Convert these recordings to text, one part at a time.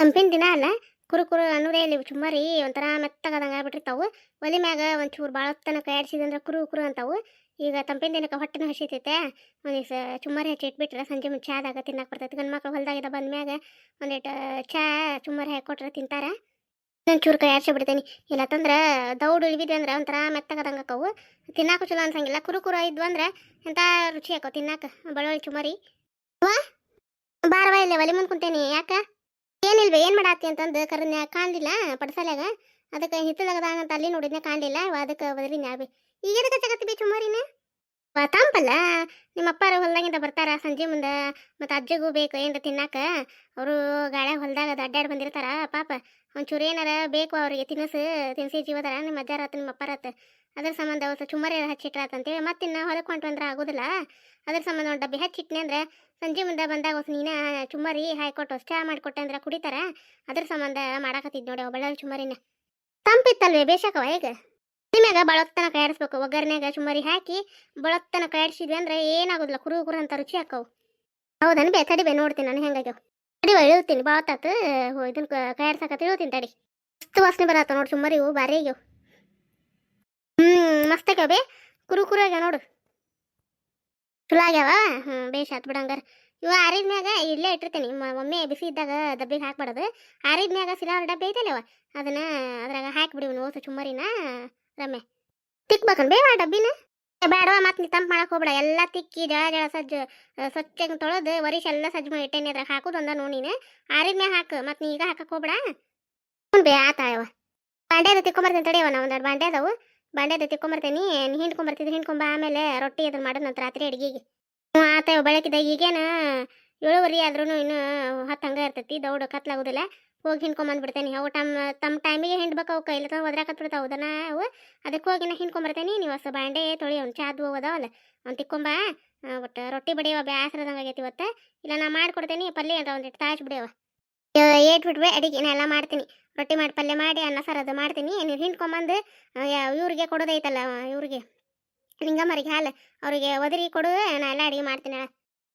ತಂಪಿನ ದಿನ ಅಲ್ಲ, ಕುರು ಕುರು ಅನ್ನೋದೇ ಇಲ್ಲಿ ಚುಮ್ಮರಿ, ಒಂಥರ ಮೆತ್ತಗದಂಗೆ ಆಗ್ಬಿಟ್ಟಿರ್ತಾವು. ಒಲೆ ಮ್ಯಾಗ ಒಂಚೂರು ಭಾಳ ತನಕ ಕೈಯಾಡಿಸಿದಂದ್ರೆ ಕುರು ಕುರು ಅಂತಾವು. ಈಗ ತಂಪಿನ ದಿನಕ್ಕೆ ಹೊಟ್ಟೆನೂ ಹಸಿತೈತೆ. ಒಂದು ಚುಮ್ಮರಿ ಹಚ್ಚಿ ಇಟ್ಬಿಟ್ರೆ ಸಂಜೆ ಮುಂಚೆ ಚಾದಾಗ ತಿನ್ನಕ್ಕೆ ಬರ್ತೈತೆ. ಗಂಡು ಮಕ್ಳು ಹೊಲ್ದಾಗಿದ್ದ ಬಂದ ಮ್ಯಾಗ ಒಂದಿಟ್ಟು ಚಾ ಚುಮ್ಮರಿ ಹಾಕ್ಕೊಟ್ರೆ ತಿಂತಾರೆ. ಒಂಚೂರು ಕೈ ಆಡ್ಸಿ ಇಲ್ಲ ತಂದ್ರೆ ದೌಡು ಇಳಿಬಿದ್ವಿ ಅಂದ್ರೆ ಒಂಥರ ಮೆತ್ತಗದಂಗೆ ಅಕ್ಕವು ತಿನ್ನಾಕು ಚಲೋ ಅನ್ಸಂಗಿಲ್ಲ. ಕುರು ಕುರು ಇದ್ವು ಅಂದ್ರೆ ಎಂಥ ರುಚಿ ಹಾಕೋ ತಿನ್ನಾಕ? ಬಳ್ಳೊಳ್ಳಿ ಚುಮ್ಮರಿ. ವಾ ಬಾರವ ಇಲ್ಲೇ ಒಲೆ ಮುಂದೆ ಕುಂತೇನಿ. ಯಾಕ? ಏನಿಲ್ವೇ ಏನು ಮಾಡಾತಿ ಅಂತಂದು ಕರನ್ಯಾಗ ಕಾಣಲಿಲ್ಲ ಪಡ್ಸಲ್ಯಾಗ. ಅದಕ್ಕೆ ಹಿತ್ತಲಾಗದ ಅಂತ ಅಲ್ಲಿ ನೋಡಿದ್ನ ಕಾಣಲಿಲ್ಲ ಅದಕ್ಕೆ ಬದ್ರಿ ನ್ಯಾಬಿ ಈಗ ಎದಕ್ಕೆ ಜಗತ್ತಿ ಬಿ ಚುಮ್ಮರಿನ ವಾ, ತಂಪಲ್ಲ. ನಿಮ್ಮ ಅಪ್ಪಾರ ಹೊಲ್ದಾಗಿಂದ ಬರ್ತಾರ ಸಂಜೆ ಮುಂದೆ ಮತ್ತು ಅಜ್ಜಗೂ ಬೇಕು ಏನು ತಿನ್ನಾಕ. ಅವರು ಗಾಳ್ಯಾಗ ಹೊಲ್ದಾಗ ಅಡ್ಡಾಡಿ ಬಂದಿರ್ತಾರ ಪಾಪ. ಒಂಚೂರು ಏನಾರ ಬೇಕು ಅವ್ರಿಗೆ ತಿನ್ನಸು ತಿನ್ಸಿ ಜೀವದಾರ ನಿಮ್ಮ ಅಜ್ಜಾರತ್ ನಿಮ್ಮ ಅಪ್ಪಾರತ್ ಅದ್ರ ಸಂಬಂಧ ಅವತ್ತು ಚುಮ್ಮರಿ ಹಚ್ಚಿಟ್ರಾತಂತೇಳಿ ಮತ್ತೆ ಇನ್ನು ಹೊಲಕ್ಕೆ ಹೊಂಟ್ವಂದ್ರೆ ಆಗೋದಿಲ್ಲ. ಅದ್ರ ಸಂಬಂಧ ಒಂದು ಡಬ್ಬಿ ಹಚ್ಚಿಟ್ನೆ ಅಂದ್ರೆ ಸಂಜೆ ಮುಂದೆ ಬಂದಾಗ ಹೊಸ ನೀನ ಚುಮ್ಮರಿ ಹಾಕೊಟ್ಟು ಚಾ ಮಾಡಿಕೊಟ್ಟೆ ಅಂದ್ರೆ ಕುಡಿತಾರ. ಅದ್ರ ಸಂಬಂಧ ಮಾಡಾಕತ್ತಿದ್ ನೋಡಿ ಒಬ್ಬಳಲ್ಲಿ ಚುಮ್ಮರಿನ. ತಂಪಿತ್ತಲ್ವೇ ಬೇಷಕವ ಈಗ ಮ್ಯಾಗ ಬಳೊತ್ತನ ಕಾಯಿಸ್ಬೇಕು ಒಗ್ಗರ್ನ್ಯಾಗ ಚುಮ್ಮರಿ ಹಾಕಿ ಬಳೊತ್ತನ ಕಾಯಿಸಿದ್ವಿ ಅಂದ್ರೆ ಏನಾಗೋದಿಲ್ಲ. ಕುರು ಕುರು ಅಂತ ರುಚಿ ಹಾಕವು ಹೌದನ್ ಬೇ? ತಡಿ ಬೇ ನೋಡ್ತೀನಿ ನಾನು ಹೆಂಗಾಗ್ಯಾವ ತಡಿ ಇಳ್ತೀನಿ. ಬಾತಾತ ಇದನ್ನ ಕೈಯಾಡ್ಸಕತ್ತ ಇಳ್ತೀನಿ ತಡಿ. ಅಷ್ಟು ವಾಸನೆ ಬರತ್ತ ನೋಡಿ ಚುಮ್ಮರಿ ಇವು ಭಾರಿ ಆಗ್ಯಾವ. ಹ್ಮ್, ಮಸ್ತ್ ಆಗ್ಯಾವ ಬೇ. ಕುರು ಕುರು ಆಗ್ಯಾವ ನೋಡು. ಚಲೋ ಆಗ್ಯಾವ? ಹ್ಮ್ ಬೇಷ್ ಆತ್ ಬಿಡಂಗಾರ ಇವ ಆರಿದ ಮ್ಯಾಗ ಇಲ್ಲೇ ಇಟ್ಟಿರ್ತೀನಿ. ಒಮ್ಮೆ ಬಿಸಿ ಇದ್ದಾಗ ಡಬ್ಬಿಗೆ ಹಾಕ್ಬಾರ್ದು. ಆರಿದ ಮ್ಯಾಗ ಸಿಲಾರ್ ಡಬ್ಬಿ ಐತಲ್ಲವ ಅದನ್ನ ಅದ್ರಾಗ ಹಾಕ್ಬಿಡಿವ್ ಓಸ ಚುಮ್ಮರಿನ ರಮ್ಮೆ ತಿಕ್ಬೇಕನ್ ಬೇಡ ಡಬ್ಬಿನ? ಬೇಡವ ಮತ್ತೆ ನೀ ತಂಪ್ ಮಾಡಕ್ ಹೋಗ್ಬೇಡ. ಎಲ್ಲ ತಿಕ್ಕಿ ಜಳ ಜಳ ಸಜ್ಜು ಸ್ವಚ್ಛಂಗ್ ತೊಳೆದು ವರಿಷ ಎಲ್ಲ ಸಜ್ಜು ಮಾಡಿ ಇಟ್ಟೇನಿ ಅದ್ರಾಗ ಹಾಕೋದು ಒಂದ ನೋಡಿ ನೀನು. ಆರಿದ ಮ್ಯಾಗ ಹಾಕು, ಮತ್ತೆ ನೀ ಈಗ ಹಾಕಕ್ ಹೋಗ್ಬೇಡ. ಹ್ಞೂ ಬೇ ಆತಾಯವ ಬಾಂಡ್ಯದ ತಿಕ್ಕೊಂಬರ್ತೀನಿ ತಡಿಯವ ನಾ ಒಂದೆರಡು ಬಾಂಡೆ ಅದು ತಿಕ್ಕೊಂಬರ್ತೀನಿ ನೀ ಹಿಂಡ್ಕೊಂಬರ್ತಿದ್ದು ಹಿಂಡ್ಕೊಂಬ, ಆಮೇಲೆ ರೊಟ್ಟಿ ಅದನ್ನ ಮಾಡೋದಂತ ರಾತ್ರಿ ಅಡಿಗೆಗೆ. ಹ್ಞೂ ಆತ ಬೆಳಕಿದಾಗ ಈಗೇನು ಏಳುವರೆ ಆದ್ರೂ ಇನ್ನು ಹತ್ತು ಹಂಗೆ ಇರ್ತೈತಿ, ದೌಡು ಕತ್ಲಾಗೋದಿಲ್ಲ. ಹೋಗಿ ಹಿಂಡ್ಕೊಂಬಂದ್ಬಿಡ್ತೇನೆ. ಅವು ಟಮ್ ತಮ್ಮ ಟೈಮಿಗೆ ಹಿಂಡ್ಬೇಕು ಅವಕ್ಕೆ ಇಲ್ಲ ಒದ್ರಾಕ ಬಿಡ್ತಾವೆ ಅದನ್ನ ಅವು. ಅದಕ್ಕೆ ಹೋಗಿ ನಾ ಹಿಂಡ್ಕೊಂಬರ್ತೇನೆ ನೀವು ಹೊಸ ಬಾಂಡೆ ತೊಳಿ, ಅವ್ನು ಚಾದು ಅದಾವಲ್ಲ, ಅವ್ನು ತಿಕ್ಕೊಂಬ. ಒಟ್ಟು ರೊಟ್ಟಿ ಬಡಿಯವ ಬ್ಯಾಸರದಂಗೆ ಆಗೈತಿ ಇವತ್ತು. ಇಲ್ಲ ನಾ ಮಾಡ್ಕೊಡ್ತೇನೆ, ಪಲ್ಯ ಅಂತ ಒಂದಿಟ್ಟು ತಾಚ್ ಬಿಡಿಯವ ಏಟ್ ಬಿಟ್ಬಿ ಅಡಿಗೆ ನಾ ಎಲ್ಲ ಮಾಡ್ತೀನಿ. ರೊಟ್ಟಿ ಮಾಡಿ, ಪಲ್ಯ ಮಾಡಿ, ಅನ್ನ, ಸಾರು ಅದು ಮಾಡ್ತೀನಿ. ನೀನು ಹಿಂಡ್ಕೊಂಬಂದು ಇವ್ರಿಗೆ ಕೊಡೋದೈತಲ್ಲ ಇವ್ರಿಗೆ. ನಿಂಗಮ್ಮರಿಗೆ ಹಾಲು, ಅವರಿಗೆ ಒದರಿ ಕೊಡು, ನಾ ಎಲ್ಲ ಅಡಿಗೆ ಮಾಡ್ತೀನಿ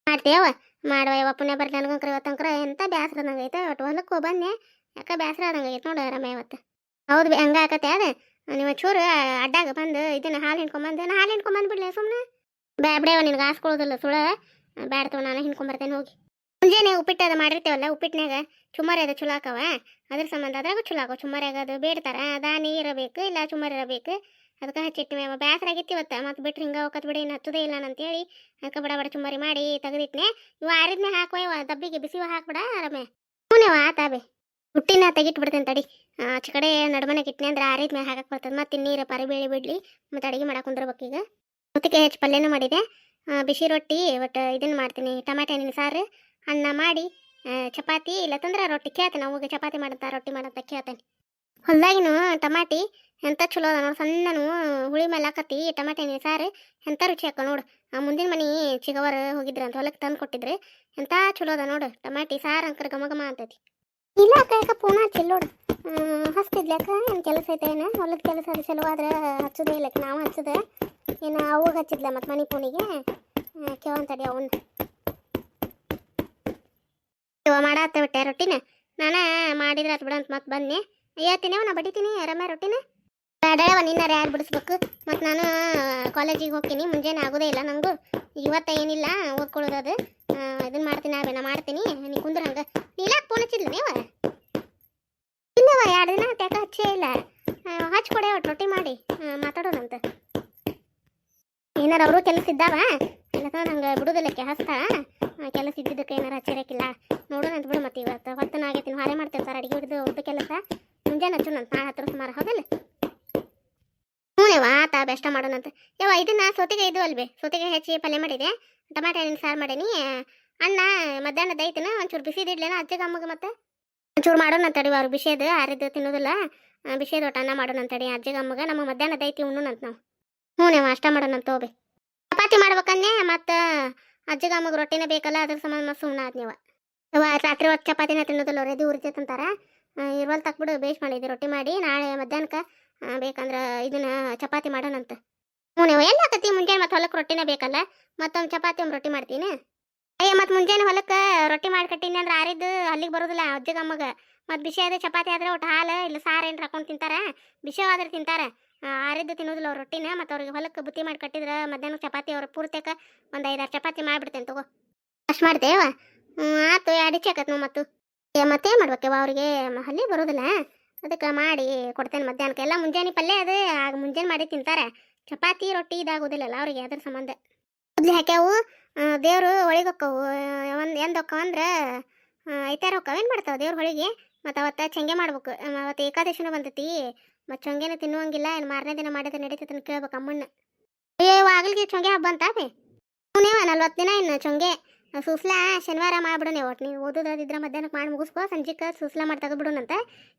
ಮಾಡ್ತೀಯವ ಮಾಡುವ ಯಾವ ಪುಣ್ಯ ಬರ್ಲಿ ನನಗಂಕ್ರ ಇವತ್ತಂಕ್ರ ಎಂತ ಬ್ಯಾಸ್ರ ಆದಂಗೆ ಐತೆ, ಒಟ್ಟು ಹೊಲಕ್ಕೆ ಹೋಗಿ ಬಂದೆ ಯಾಕೆ ಆಗೈತೆ ನೋಡು ರಮ್ಯ ಇವತ್ತು. ಹೌದು ಬಿ, ಹಂಗೆ ಆಕತ್ತೆ ಅದು. ನೀವು ಚೂರು ಅಡ್ಡಾಗ ಬಂದು, ಇದನ್ನ ಹಾಲು ಹಿಂಡ್ಕೊಂಬಂದು, ನಾ ಹಾಲು ಹಿಂಡ್ಕೊಂಬಂದ್ಬಿಡ್ಲಿ ಸುಮ್ಮನೆ ಬ್ಯಾ ನಿನಗೆ ಹಾಸ್ಕೊಳ್ಳೋದಿಲ್ಲ ಸುಳ ಬ್ಯಾಡ್ತವ, ನಾನು ಹಿಂಡ್ಕೊಂಬರ್ತೇನೆ ಹೋಗಿ. ಮುಂಜಾನೆ ಉಪ್ಪಿಟ್ಟು ಅದು ಮಾಡಿರ್ತೇವಲ್ಲ ಉಪ್ಪಿಟ್ಟಿನಾಗ ಚುಮಾರಿ ಅದು ಚಲೋ ಆಕವ. ಅದ್ರ ಸಂಬಂಧ ಅದ್ರಾಗ ಚಲೋ ಆಕವ. ಚುಮಾರಿಯಾಗ ಅದು ಬೇಡ್ತಾರ. ದಾನಿ ಇರಬೇಕು, ಇಲ್ಲ ಚುಮಾರಿ ಇರಬೇಕು. ಅದಕ್ಕೆ ಹಚ್ಚಿಟ್ಟು ಮೇವ ಬ್ಯಾಸರ ಆಗಿತ್ತು ಇವತ್ತು ಮತ್ತೆ ಬಿಟ್ರೆ ಹಿಂಗೆ ಹೋಗತ್ ಬಿಡಿ, ಇನ್ನು ಹತ್ತದೇ ಇಲ್ಲ ಅಂತೇಳಿ ಅದಕ್ಕೆ ಬಡ ಬಡ ಚುಮಾರಿ ಮಾಡಿ ತೆಗೆದಿಟ್ನೆ. ಇವ ಆರಿದ್ಮೇ ಹಾಕುವ, ಇವ ದಬ್ಬಿಗೆ ಬಿಸಿವ ಹಾಕ್ಬಿಡ ಆರಾಮೆ. ಹ್ಞೂ ಆತಾಬೆ ಹುಟ್ಟಿನ ತೆಗಿಟ್ಟು ಬಿಡ್ತೇನೆ ತಡಿ. ಆಚೆ ಕಡೆ ನಡ್ಮನೆಗೆ ಇಟ್ನೆ ಅಂದ್ರೆ ಆರಿದ ಮೇಲೆ ಹಾಕಕ್ಕೆ ಬರ್ತದೆ. ಮತ್ತೆ ನೀರು ಪರಿಬೇಳಿ ಬಿಡ್ಲಿ. ಮತ್ತೆ ಅಡಿಗೆ ಮಾಡಕ್ಕೆ ಕುಂದ್ರಬೇಕು ಈಗ. ಮತ್ತೆ ಹೆಚ್ಚು ಪಲ್ಯನೂ ಮಾಡಿದೆ. ಬಿಸಿ ರೊಟ್ಟಿ, ಒಟ್ಟು ಇದನ್ನು ಮಾಡ್ತೀನಿ. ಟಮಾಟೆ, ಹಣ್ಣಿನ ಸಾರು. ಅನ್ನ ಮಾಡಿ ಚಪಾತಿ ಇಲ್ಲತ್ತಂದ್ರೆ ರೊಟ್ಟಿ ಕೇಳ್ತೇನೆ. ಅವಾಗ ಚಪಾತಿ ಮಾಡಂತ ರೊಟ್ಟಿ ಮಾಡಂತ ಕೇಳ್ತೇನೆ. ಹೊಲ್ದಾಗಿನೂ ಟಮಾಟಿ, ಎಂತ ಚಲೋ ಅದ ನೋಡು ಸಣ್ಣನು ಹುಳಿ ಮೇಲೆ ಹಾಕತ್ತಿ ಟಮಾಟಿ ಸಾರು, ಎಂತ ರುಚಿ ಹಾಕ ನೋಡು. ಆ ಮುಂದಿನ ಮನೆ ಚಿಗವರ ಹೋಗಿದ್ರು ಅಂತ ಹೊಲಕ್ಕೆ ತಂದು ಕೊಟ್ಟಿದ್ರು ಎಂತ ಚಲೋ ಅದ ನೋಡು. ಟಮಾಟಿ ಸಾರು ಅಂಕರ್ ಘಮ ಘಮ ಅಂತೈತಿ. ಇಲ್ಲ ಅಕ್ಕ, ಯಾಕ ಫೋನ್ ಹಚ್ಚಿಲ್ಲ ನೋಡು. ಹಚ್ತಿದ್ಲಕ್ಕ ಏನು ಕೆಲಸ ಐತೆ ಏನು? ಹೊಲದ ಕೆಲಸ ಅದು ಚಲೋ ಆದ್ರೆ ಹಚ್ಚೋದೇ ಇಲ್ಲಕ್ಕ ನಾವು ಹಚ್ಚದ. ಏನು ಅವಾಗ ಹಚ್ಚಿದ್ಲ ಮತ್ತು ಮನೆ ಫೋನಿಗೆ ಕೇಳಂತಡಿ ಅವನ್ನ ಇವ ಮಾಡಾತ್ತ ಬಿಟ್ಟೆ ರೊಟ್ಟಿನ. ನಾನ ಮಾಡಿದ್ರೆ ಆತ್ ಬಿಡಂತ ಮತ್ತೆ ಬನ್ನಿ. ಹೇಳ್ತೀನಿ ನಾ ಬಡಿತೀನಿ ರಮ್ಯ ರೊಟ್ಟಿನ. ಬೇಡವ ನಿನ್ನಾರ ಯಾರು ಬಿಡಿಸ್ಬೇಕು. ಮತ್ತು ನಾನು ಕಾಲೇಜಿಗೆ ಹೋಗ್ತೀನಿ. ಮುಂಜಾನೆ ಆಗೋದೇ ಇಲ್ಲ ನನಗೂ ಇವತ್ತ ಏನಿಲ್ಲ, ಓದ್ಕೊಳ್ಳೋದು ಅದು. ಇದನ್ನ ಮಾಡ್ತೀನಿ ನಾ ಮಾಡ್ತೀನಿ. ನೀ ಕುಂದ್ರ ಹಂಗೆ. ನೀಲಾಕ್ ಫೋನ್ ಹಚ್ಚಿದ್ಲ ನೀವ? ಇಲ್ಲವ, ಎರಡು ದಿನ ಟ್ಯಾಕ ಹಚ್ಚೇ ಇಲ್ಲ. ಹಚ್ಕೊಡೆ ಒಟ್ಟು ರೊಟ್ಟಿ ಮಾಡಿ. ಮಾತಾಡೋಣಂತ ಏನಾರ ಅವರು ಕೆಲಸ ಇದ್ದಾವ? ಇಲ್ಲ ನಂಗೆ ಬಿಡೋದಿಲ್ಲ ಕೆಲಸ ಕೆಲಸ ಇದ್ದಿದ್ದಕ್ಕೆ ಏನಾರ ಹಚ್ಚಿರಕ್ಕಿಲ್ಲ ನೋಡೋಣ ಅಂತ ಬಿಡು ಮತ್ತೆ ಇವತ್ತು ಹೊತ್ತನ ಆಗೈತಿ ಹಾರೆ ಸರ್, ಅಡಿಗೆ ಹಿಡಿದು ಊಟ ಕೆಲಸ ಮುಂಜಾನೆ ನಾನು. ನಾಳೆ ಹತ್ರ ಸುಮಾರು, ಹೌದಲ್ಲ? ಹ್ಞೂ ಯವ್ವ, ಆತ ಬೆಷ್ಟ ಮಾಡೋಣಂತ ಯವ್ವ, ಇದನ್ನ ಸೊತಿಗೆ ಇದು ಅಲ್ವೇ? ಸೋತಿಗೆ ಹೆಚ್ಚಿ ಪಲ್ಯ ಮಾಡಿದೆ. ಟಮಾಟೆ ಹಣ್ಣಿನ ಸಾರು ಮಾಡೀನಿ. ಅಣ್ಣ ಮಧ್ಯಾಹ್ನದ ಐತಿನ? ಒಂಚೂರು ಬಿಸಿದಿಡ್ಲೇನ ಅಜ್ಜಿಗೆ ಅಮ್ಮಗೆ ಮತ್ತೆ. ಒಂಚೂರು ಮಾಡೋಣ ತಡಿ ಅವ್ರು ಬಿಸಿಯದು ಆರಿದ್ದು ತಿನ್ನೋದಿಲ್ಲ. ಬಿಸಿದ ಒಟ್ಟು ಅನ್ನ ಮಾಡೋಣ ಅಂತಡಿ ಅಜ್ಜಿಗೆ ಅಮ್ಮಗೆ. ನಮ್ಮ ಮಧ್ಯಾಹ್ನದ ಐತಿ ಉಣ್ಣುನಂತ ನಾವು. ಹ್ಞೂ ನೀವು ಅಷ್ಟ ಮಾಡೋಣ ಹೋಗಿ ಚಪಾತಿ ಮಾಡ್ಬೇಕನ್ನೇ, ಮತ್ತು ಅಜ್ಜಿಗೆ ಅಮ್ಮಗೆ ರೊಟ್ಟಿನೇ ಬೇಕಲ್ಲ, ಅದ್ರ ಸಂಬಂಧ ಸುಮ್ಮನೆ ಆದ್ ಇವ ರಾತ್ರಿ ಹೊತ್ತು ಚಪಾತಿನ ತಿನ್ನೋದಿಲ್ಲ ರೆದಿ ಉರಿತೈತಂತಾರ ಅಂತಾರ ಇರುವಲ್ ತಕ್ಬಿಡು ಬೇಸ್ ಮಾಡಿದ್ದೆ ರೊಟ್ಟಿ ಮಾಡಿ, ನಾಳೆ ಮಧ್ಯಾಹ್ನಕ್ಕೆ ಬೇಕಂದ್ರೆ ಇದನ್ನ ಚಪಾತಿ ಮಾಡೋಣಂತ. ಹ್ಞೂ ನೀವು ಎಲ್ಲ ಆಕತಿ ಮುಂಜಾನೆ ಮತ್ತೆ ಹೊಲಕ್ಕೆ ರೊಟ್ಟಿನೇ ಬೇಕಲ್ಲ? ಮತ್ತೊಂದು ಚಪಾತಿ ಒಂದು ರೊಟ್ಟಿ ಮಾಡ್ತೀನಿ. ಅಯ್ಯ ಮತ್ತು ಮುಂಜಾನೆ ಹೊಲಕ್ಕೆ ರೊಟ್ಟಿ ಮಾಡಿ ಕಟ್ಟಿನಿ ಅಂದ್ರೆ ಆರಿದ್ದು ಅಲ್ಲಿಗೆ ಬರೋದಿಲ್ಲ, ಅಜ್ಜಿಗೆ ಅಮ್ಮಗೆ. ಮತ್ತು ಬಿಸಿ ಆದ್ರೆ ಚಪಾತಿ ಆದ್ರೆ ಒಟ್ಟು ಹಾಲು, ಇಲ್ಲ ಸಾರು ಏನು ಹಾಕೊಂಡು ತಿಂತಾರ? ಬಿಸಿವಾದ್ರೆ ತಿಂತಾರ? ಆರಿದ್ದು ತಿನ್ನೋದಿಲ್ಲ ಅವ್ರು ರೊಟ್ಟಿನ, ಮತ್ತು ಅವ್ರಿಗೆ ಹೊಲಕ್ಕೆ ಬುತ್ತಿ ಮಾಡಿ ಕಟ್ಟಿದ್ರೆ ಮಧ್ಯಾಹ್ನ ಚಪಾತಿ ಅವ್ರ ಪೂರ್ತಿಯಾಗ ಒಂದು ಐದಾರು ಚಪಾತಿ ಮಾಡಿಬಿಡ್ತೇನೆ ತಗೋ. ಅಷ್ಟು ಮಾಡ್ತೇವ? ಆತು ಅಡಿಚೆ ಆಕತ್ ನಾವು ಮತ್ತು. ಏ ಮತ್ತೆ ಮಾಡ್ಬೇಕವ ಅವ್ರಿಗೆ? ಹಲ್ಲಿ ಬರೋದಿಲ್ಲ. ಅದಕ್ಕೆ ಮಾಡಿ ಕೊಡ್ತೇನೆ ಮಧ್ಯಾಹ್ನಕ್ಕೆ. ಎಲ್ಲ ಮುಂಜಾನೆ ಪಲ್ಯ ಅದು, ಆಗ ಮುಂಜಾನೆ ಮಾಡಿ ತಿಂತಾರೆ. ಚಪಾತಿ, ರೊಟ್ಟಿ ಇದಾಗೋದಿಲ್ಲಲ್ಲ ಅವ್ರಿಗೆ, ಅದ್ರ ಸಂಬಂಧ. ಮೊದ್ಲು ಹಾಕ್ಯಾವು ದೇವರು ಒಳಗೆ ಹೊಕ್ಕವು. ಒಂದು, ಎಂದ ಹೊಕ್ಕವು ಅಂದ್ರೆ ಐತಾರ ಹೊಕ್ಕವ. ಏನು ಮಾಡ್ತಾವೆ ದೇವ್ರ ಹೊಳಿಗೆ? ಮತ್ತು ಅವತ್ತು ಚಂಗೆ ಮಾಡ್ಬೇಕು. ಅವತ್ತು ಏಕಾದಶಿನೂ ಬಂದೈತಿ. ಮತ್ತು ಚೊಂಗೆನ ತಿನ್ನುವಂಗಿಲ್ಲ. ಏನು ಮಾರನೇ ದಿನ ಮಾಡಿದ್ರೆ ನಡೀತೈತೆ ಅಂತ ಕೇಳ್ಬೇಕು ಅಮ್ಮಣ್ಣ ಅಯ್ಯೋ ಆಗಲ್ಗೆ ಚೊಂಗೆ ಹಬ್ಬ ಅಂತ ಅವೇ ನೀವ ನಲ್ವತ್ತು ದಿನ ಇನ್ನು ಚೊಂಗೆ. ಸೂಸ್ಲಾ ಶನಿವಾರ ಮಾಡ್ಬಿಡೋಣ ಒಟ್ಟು ನೀವು ಓದೋದಾದಿದ್ರೆ ಮಧ್ಯಾಹ್ನಕ್ಕೆ ಮಾಡಿ ಮುಗಿಸ್ಕೋ ಸಂಜೆಗೆ ಸೂಸ್ಲಾ ಮಾಡಿ ತೆಗೆದ್ಬಿಡೋಣಂತ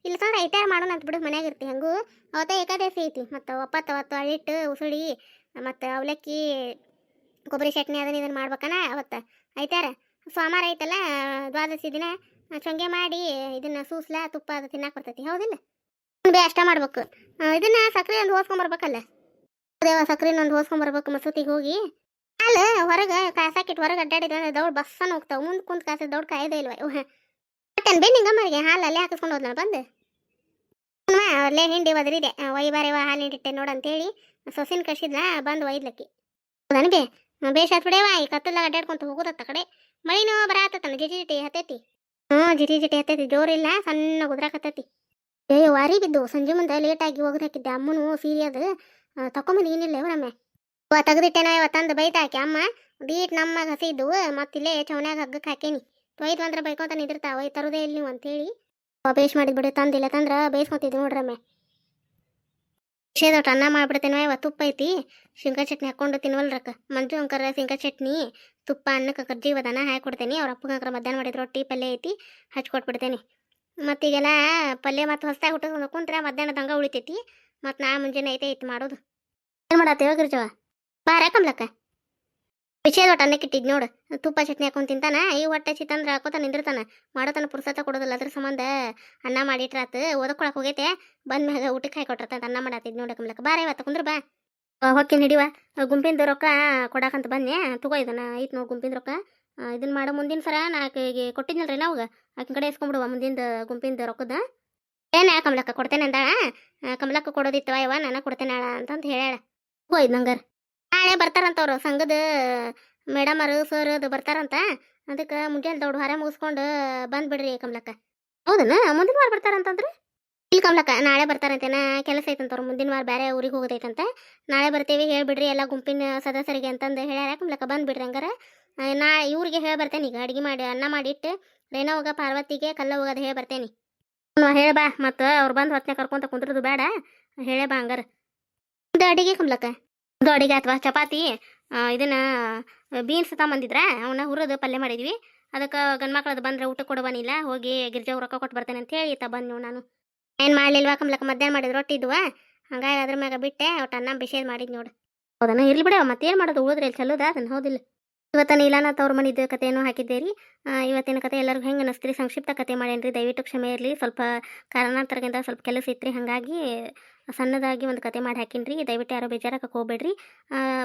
ಇಲ್ಲ ತಂದ್ರೆ ಐತಾರ ಮಾಡೋಣ ಅಂತ ಬಿಡು, ಮನ್ಯಾಗ ಇರ್ತಿ ಹಂಗೂ. ಅವತ್ತ ಏಕಾದಶಿ ಐತಿ, ಮತ್ತು ಒಪ್ಪತ್ತು ಅವತ್ತು ಅಳಿಟ್ಟು ಉಸುಳಿ, ಮತ್ತು ಅವಲಕ್ಕಿ, ಕೊಬ್ಬರಿ ಚಟ್ನಿ ಅದನ್ನ ಇದನ್ನು ಮಾಡ್ಬೇಕನ ಅವತ್ತು. ಐತಾರ? ಸೋಮವಾರ ಐತಲ್ಲ, ದ್ವಾದಶಿ ದಿನ, ಚೊಂಗೆ ಮಾಡಿ ಇದನ್ನು ಸೂಸ್ಲಾ ತುಪ್ಪ ಅದು ತಿನ್ನಕ್ಕೆ ಬರ್ತೈತಿ, ಹೌದಿಲ್ಲ? ಬೇ ಅಷ್ಟ ಮಾಡ್ಬೇಕು. ಇದನ್ನು ಸಕ್ರೆ ಒಂದು ಹೋಸ್ಕೊಂಬರ್ಬೇಕಲ್ಲ? ದೇವ ಒಂದು ಹೋಸ್ಕೊಂಬರ್ಬೇಕು ಮಸೂತಿಗೆ ಹೋಗಿ. ಅಲ್ಲ, ಹೊರಗೆ ಕಾಸಾಕಿಟ್ಟು ಹೊರಗೆ ಅಡ್ಡಾಡಿದ್ರೆ ದೌಡ್ ಬಸ್ಸನ್ನು ಹೋಗ್ತಾವ. ಮುಂದೆ ಕುಂತ ಕಾಸ ದೌಡ್ ಕಾಯ್ದೇ ಇಲ್ವ? ಮತ್ತೇನು ಬೇ ನಿಂಗಮ್ಮರಿಗೆ ಹಾಲು ಅಲ್ಲೇ ಹಾಕಿಸ್ಕೊಂಡು ಹೋದ್ನ ಬಂದು? ಅಲ್ಲೇ ಹಿಂಡಿ ಒದರಿದೆ. ಒಯ್ ವಾ ಹಾಲು ಹಿಂಡಿಟ್ಟೆ ನೋಡು ಅಂತೇಳಿ ಸೊಸಿನ ಕಳ್ಸಿದ್ಲ, ಬಂದು ಒಯ್ದ್ಲಕ್ಕಿ. ಹೌದನ ಬೇ ಬೇಷ್ ಆತ್ ಬಿಡೇವ ಈ ಕತ್ತಲಾಗ ಅಡ್ಡಾಡ್ಕೊಂತ ಹೋಗೋದತ್ತ ಕಡೆ. ಮಳಿನೂ ಬರಾತತನ ಜಿಟಿ ಜಿಟಿ ಹತ್ತೈತಿ. ಹ್ಞೂ ಜಿಟಿ ಜಿಟಿ ಹತ್ತೈತಿ ಜೋರಿಲ್ಲ ಸಣ್ಣ ಗುದ್ರಾಕತ್ತೈತಿ ಏ ವಾರಿ ಬಿದ್ದು, ಸಂಜೆ ಮುಂದೆ ಲೇಟಾಗಿ ಹೋಗ್ದಾಕಿದ್ದೆ ಅಮ್ಮನೂ ಅಮ್ಮನು ಸೀರೆ ಅದು. ತಕೊಂಬಂದು ಏನಿಲ್ಲ ಇವರಮ್ಮೆ ಇವ ತೆಗ್ದಿಟ್ಟೆನ ಇವ ತಂದು ಅಮ್ಮ? ದೀಟ್ ನಮ್ಮಾಗ ಹಸಿದ್ದು ಮತ್ತಿಲ್ಲೇ ಚೌನ್ಯಾಗ ಹಗ್ಗಕ್ಕೆ ಹಾಕೇನಿ. ತೊಯ್ದು ಅಂದ್ರೆ ಬೈಕೊಂತ ನಿಂದಿರ್ತಾವ ಈ ತರುದೇ ಇಲ್ಲ ನೀವು ಅಂತೇಳಿ. ಬೇಷ್ ಮಾಡಿದ್ ಬಿಡು ತಂದಿಲ್ಲ ತಂದ್ರ ಬೇಯಿಸ್ಕೊತಿದ್ವಿ ನೋಡ್ರಮ್ಮೆ ವಿಷಯದೊಟ್ಟು ಅನ್ನ ಮಾಡ್ಬಿಡ್ತೇನೋ ಇವ ತುಪ್ಪ ಐತಿ, ಶೇಂಗಾ ಚಟ್ನಿ ಹಾಕೊಂಡು ತಿನ್ವಲ್ರಕ್ಕ ಮಂಜು ಅಂಕರ ಶೇಂಗಾ ಚಟ್ನಿ, ತುಪ್ಪ ಅನ್ನಕ್ಕೆ ಕರ್ಜೀವದನ ಹಾಕಿ ಕೊಡ್ತೇನೆ, ಅವ್ರ ಅಪ್ಪಗಂಕರ ಮಧ್ಯಾಹ್ನ ಮಾಡಿದ ರೊಟ್ಟಿ ಪಲ್ಯ ಐತಿ ಹಚ್ಕೊಟ್ಬಿಡ್ತೇನೆ ಮತ್ತೀಗೆಲ್ಲ ಪಲ್ಯ ಮತ್ತು ಹೊಸದಾಗಿ ಹುಟ್ಟಿಸ್ಕೊಂಡು ಕುಂತ್ರೆ ಮಧ್ಯಾಹ್ನದಂಗೆ ಉಳಿತೈತಿ, ಮತ್ತು ನಾ ಮುಂಜಾನೆ ಐತೆ ಐತಿ ಮಾಡೋದು. ಏನು ಮಾಡತ್ತೇವ ಗಿರ್ಜವ? ಬಾರ ಕಮಲಕ್ಕ ವಿಷಯದೊಟ್ಟು ಅನ್ನಕ್ಕೆ ಇಟ್ಟಿದ್ ನೋಡು. ತುಪ್ಪ ಚಟ್ನಿ ಹಾಕೊಂಡು ತಿಂತಾನ, ಈ ಹೊಟ್ಟೆ ಚಿತ್ತಂದ್ರೆ ಹಾಕೋತ ನಿಂದಿರ್ತಾನ. ಮಾಡೋತನ ಪುರ್ಸತ ಕೊಡೋದಿಲ್ಲ, ಅದ್ರ ಸಂಬಂಧ ಅನ್ನ ಮಾಡಿಟ್ರಾತು ಓದಕೊಳಕ್ ಹೋಗೈತೆ. ಬಂದ ಮ್ಯಾಗ ಊಟಕ್ಕೆ ಹಾಕೊಟ್ರತಂತ ಅನ್ನ ಮಾಡತ್ತಿದ್ ನೋಡ ಕಮಲಕ್ಕ ಬಾರ ಇವತ್ತು ಕುಂದ್ರ ಬಾ. ಹೊಕ್ಕಿನ ಹಿಡಿವ. ಗುಂಪಿಂದ ರೊಕ್ಕ ಕೊಡಕಂತ ಬನ್ನಿ ತಗೋ ಇದನ್ನ. ಐತ್ ನೋಡಿ ಗುಂಪಿಂದ ರೊಕ್ಕ. ಇದನ್ನ ಮಾಡೋ ಮುಂದಿನ ಸರ. ನಾ ಆಕೆಗೆ ಕೊಟ್ಟಿದ್ನಲ್ರಿ ನಾವು ಆಕಿನ ಕಡೆ ಇಸ್ಕೊಂಬಿಡುವ ಮುಂದಿಂದ ಗುಂಪಿಂದ ರೊಕ್ಕದ. ಏನ ಕಮಲಕ್ಕ ಕೊಡ್ತೇನೆ ಅಂದಾಳ? ಕಮಲಕ್ಕ ಕೊಡೋದಿತ್ತವ ಇವ ನಾನು ಕೊಡ್ತೇನೆ ಅಂತಂತ ಹೇಳ್ಯಾಳ. ಹೋಯ್ತು ನಂಗಾರ. ನಾಳೆ ಬರ್ತಾರಂತ ಅವ್ರು ಸಂಘದ ಮೇಡಮರು ಸರ್ ಅದು ಬರ್ತಾರಂತ. ಅದಕ್ಕೆ ಮುಂಜಾನೆ ದೊಡ್ಡ ಹೊರ ಮುಗಿಸ್ಕೊಂಡು ಬಂದ್ಬಿಡ್ರಿ ಕಮಲಕ್ಕ. ಹೌದನ? ಮುಂದಿನ ವಾರ ಬರ್ತಾರಂತಂದ್ರೆ? ಇಲ್ಲಿ ಕಮಲಕ್ಕ, ನಾಳೆ ಬರ್ತಾರಂತೇನ ಕೆಲಸ ಐತಂತ ಅವ್ರು ಮುಂದಿನ ವಾರ ಬೇರೆ ಊರಿಗೆ ಹೋಗೋದೈತಂತೆ. ನಾಳೆ ಬರ್ತೀವಿ, ಹೇಳ್ಬಿಡ್ರಿ ಎಲ್ಲ ಗುಂಪಿನ ಸದಸ್ಯರಿಗೆ ಅಂತಂದು ಹೇಳ್ಯಾರ. ಕಮಲಕ್ಕ ಬಂದ್ಬಿಡ್ರಿ ಹಂಗಾರ. ನಾ ಇವ್ರಿಗೆ ಹೇಳಿ ಬರ್ತೇನೆ ಈಗ. ಅಡಿಗೆ ಮಾಡಿ, ಅನ್ನ ಮಾಡಿಟ್ಟು ಹೋಗ, ಪಾರ್ವತಿಗೆ, ಕಲ್ಲ ಹೋಗೋದು ಹೇಳಿ ಬರ್ತೇನೆ. ಹೇಳ ಬಾ. ಮತ್ತು ಅವ್ರು ಬಂದು ಹೊತ್ತನೆ ಕರ್ಕೊಂತ ಕುಂದ್ರದು ಬೇಡ. ಹೇಳೇ ಬಾ ಹಂಗಾರ. ಇದು ಅಡಿಗೆ ಕಮ್ಲಕ್ಕ. ಇದು ಅಡಿಗೆ ಅಥವಾ ಚಪಾತಿ ಇದನ್ನ ಬೀನ್ಸ್ ತಗೊಂಬಂದಿದ್ರ ಅವನ್ನ ಹುರಿದು ಪಲ್ಯ ಮಾಡಿದ್ವಿ. ಅದಕ್ಕೆ ಗಂಡ್ಮಕ್ಳದ್ದು ಬಂದ್ರೆ ಊಟ ಕೊಡುವನಿಲ್ಲ ಹೋಗಿ ಗಿರ್ಜಾವ್ ರೊಕ್ಕ ಕೊಟ್ಟು ಬರ್ತೇನೆ ಅಂತ ಹೇಳಿ ತ ಬಂದು ನಾನು. ಏನು ಮಾಡ್ಲಿಲ್ವಾ ಕಮ್ಲಕ್ಕ, ಮಧ್ಯಾಹ್ನ ಮಾಡಿದ ರೊಟ್ಟಿ ಇದ್ವ? ಹಂಗಾಗಿ ಅದ್ರ ಮ್ಯಾಗ ಬಿಟ್ಟೆ ಒಟ್ಟು ಅನ್ನ ಬಿಸಿ ಮಾಡಿದ್ ನೋಡು. ಹೌದನ? ಇರ್ಲಿ ಬಿಡ, ಮತ್ತೇನು ಮಾಡೋದು? ಉಳಿದ್ರೆ ಇಲ್ಲಿ ಚಲೋದ? ಅದನ್ನ ಹೌದಿಲ್ಲ. ಇವತ್ತ ನೀಲಾನ ತವ್ರ ಮನಿದ ಕಥೆಯನ್ನು ಹಾಕಿದ್ದೆ ರೀ. ಇವತ್ತಿನ ಕತೆ ಎಲ್ಲರಿಗೂ ಹೆಂಗೆ ಅನಿಸ್ತೀರಿ ಸಂಕ್ಷಿಪ್ತ ಕತೆ ಮಾಡೇನ್ರಿ ದಯವಿಟ್ಟು ಕ್ಷಮೆ ಇರಲಿ. ಸ್ವಲ್ಪ ಕಾರಣಾಂತರದಿಂದ ಸ್ವಲ್ಪ ಕೆಲಸ ಇತ್ರಿ. ಹಾಗಾಗಿ ಸಣ್ಣದಾಗಿ ಒಂದು ಕತೆ ಮಾಡಿ ಹಾಕಿನ್ರಿ. ದಯವಿಟ್ಟು ಯಾರೋ ಬೇಜಾರಕ್ಕೆ ಹೋಗ್ಬೇಡ್ರಿ.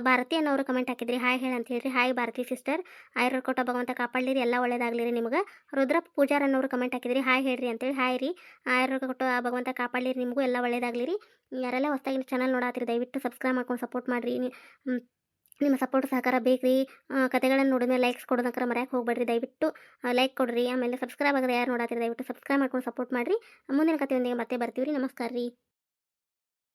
ಭಾರತಿ ಅನ್ನೋರು ಕಮೆಂಟ್ ಹಾಕಿದ್ರಿ. ಹಾಯ್ ಹೇಳಿ ಅಂತ ಹೇಳ್ರಿ. ಹಾಯ್ ಭಾರತಿ ಸಿಸ್ಟರ್ ಆಯುರ್ ಕೊಟ್ಟ ಭಗವಂತ ಕಾಪಾಡ್ಲಿರಿ ಎಲ್ಲ ಒಳ್ಳೇದಾಗ್ಲಿರಿ ನಿಮ್ಗೆ. ರುದ್ರ ಪೂಜಾರ್ ಅನ್ನೋರು ಕಮೆಂಟ್ ಹಾಕಿದ್ರಿ. ಹಾಯ್ ಹೇಳ್ರಿ ಅಂತೇಳಿ ಹಾಯ್ ರೀ. ಆಯುರ್ ಕೊಟ್ಟ ಭಗವಂತ ಕಾಪಾಡ್ಲಿರಿ ನಿಮಗೂ ಎಲ್ಲ ಒಳ್ಳೇದಾಗ್ಲಿರಿ ಯಾರೆಲ್ಲ ಹೊಸದಾಗಿ ಚಾನಲ್ ನೋಡಾತ್ರಿ, ದಯವಿಟ್ಟು ಸಬ್ಸ್ಕ್ರೈಬ್ ಮಾಡ್ಕೊಂಡು ಸಪೋರ್ಟ್ ಮಾಡಿರಿ. ನಿಮ್ಮ ಸಪೋರ್ಟ್ ಸಹಕಾರ ಬೇಕ್ರಿ. ಕತೆಗಳನ್ನು ನೋಡಿದ್ಮೇಲೆ ಲೈಕ್ಸ್ ಕೊಡೋದಕ್ಕೆ ಮರ್ಯಾಕೆ ಹೋಗಬೇಡ್ರಿ ದಯವಿಟ್ಟು. ಲೈಕ್ ಕೊಡ್ರಿ. ಆಮೇಲೆ ಸಬ್ಸ್ಕ್ರೈಬ್ ಆಗದೆ ಯಾರು ನೋಡಾತಿರಿ ದಯವಿಟ್ಟು ಸಬ್ಸ್ಕ್ರೈಬ್ ಮಾಡ್ಕೊಂಡು ಸಪೋರ್ಟ್ ಮಾಡಿರಿ. ಮುಂದಿನ ಕಥೆಯೊಂದಿಗೆ ಮತ್ತೆ ಬರ್ತೀವಿ ರೀ ನಮಸ್ಕಾರ ರೀ